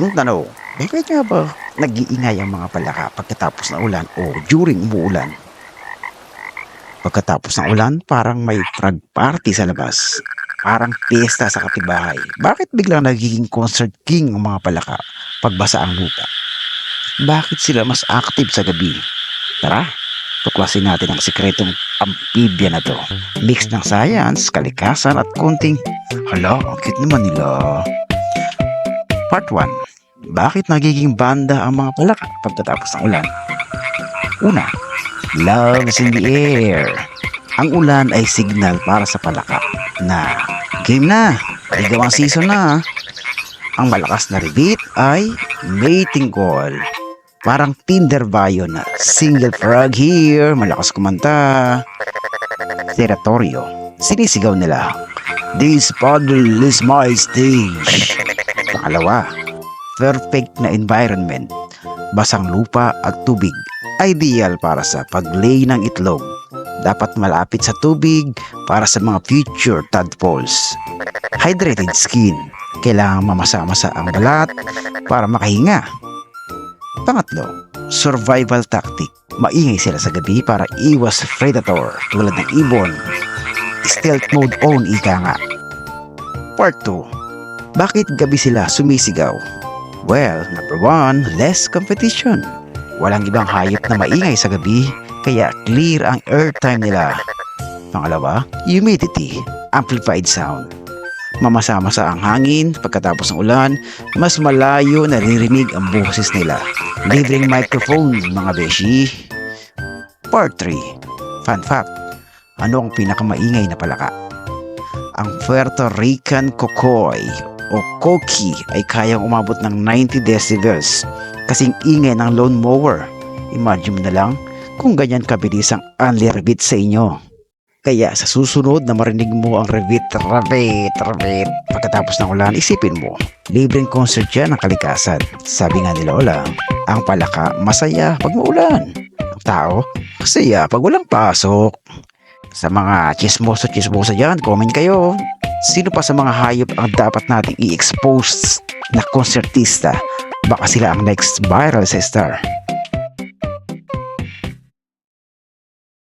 Ang tanong, bakit nga ba nag-iingay ang mga palaka pagkatapos ng ulan o during umuulan? Pagkatapos ng ulan, parang may frag party sa labas. Parang piyesta sa katibahay. Bakit biglang nagiging concert king ang mga palaka pagbasa ang lupa? Bakit sila mas active sa gabi? Tara, tuklasin natin ang sikretong amphibia na to. Mix ng science, kalikasan at konting, hala, ang cute naman nila. Part 1. Bakit nagiging banda ang mga palaka pagkatapos ng ulan? Una, love is in the air. Ang ulan ay signal para sa palaka na game na, ligawang season na. Ang malakas na rebate ay mating call. Parang Tinder bio na single frog here, malakas kumanta. Territorio, sinisigaw nila. This puddle is my stage. Pangalawa, perfect na environment. Basang lupa at tubig. Ideal para sa paglay ng itlog. Dapat malapit sa tubig para sa mga future tadpoles. Hydrated skin. Kailangan mamasa-masa ang balat para makahinga. Pangatlo, survival tactic. Maingay sila sa gabi para iwas predator tulad ng ibon. Stealth mode on ika nga. Part 2. Bakit gabi sila sumisigaw? Well, number one, less competition. Walang ibang hayop na maingay sa gabi, kaya clear ang airtime nila. Pangalawa, humidity, amplified sound. Mamasa-masa ang hangin pagkatapos ng ulan, mas malayo naririnig ang boses nila. Libreng microphone, mga beshi. Part 3. Fun fact, ano ang pinakamaingay na palaka? Ang Puerto Rican Kokoy o Koki ay kayang umabot ng 90 decibels kasing ingay ng lawn mower. Imagine mo na lang kung ganyan kabilis ang only repeat sa inyo. Kaya sa susunod na marinig mo ang repeat, repeat, repeat pagkatapos ng ulan, isipin mo, libreng concert yan ng kalikasan. Sabi nga ni Lola, ang palaka masaya pag maulan. Ang tao, masaya pag walang pasok. Sa mga chismoso-chismosa dyan, comment kayo. Sino pa sa mga hayop ang dapat nating i-expose na konsertista? Baka sila ang next viral sa star.